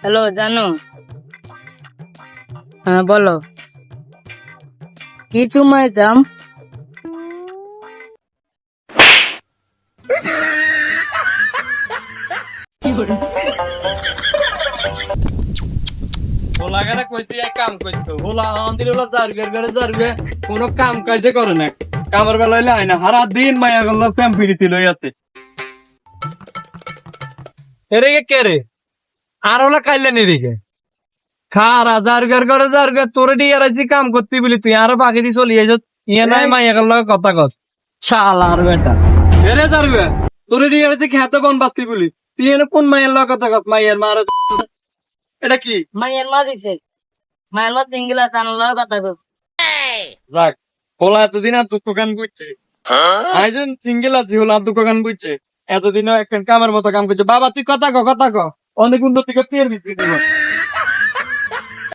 Hello, জানো? হ্যাঁ বলো। কি চুমাইতাম হোলা গেলে কইতে কাম করতো। কোনো কাম কাজে করে না। কামের বেলা হইলে হয় না। দিন মায়া গেল প্রেম পিড়িতি লই আছে এরে কে কে রে? আর হোলা কাইলে নি রেগে খারা জারগের ঘরে জারগে তোরে দিয়ে আর কাম করতে বলি তুই আরও বাকি দিয়ে চলি যাই ইয়ে নাই মায়া গেল কথা কত। শালার বেটা। এরে জারগে তোরে আর খেতে বন বাতি বলি। তুই এনে কোন মায়ের লগ কথা কত? মায়ের মারা এটা কি? মায়ের মা দিছে। মায়ের মা তিনগুলা জানলো কথা বলছে যাক হোলা এতদিন আর দুঃখ গান বুঝছে। আইজন সিঙ্গেল আছি হোলা আর দুঃখ গান বুঝছে। এতদিনও একখান কামের মতো কাম করছে বাবা, তুই কথা ক কথা ক অনেক উন্নতি করতে এর দেখো।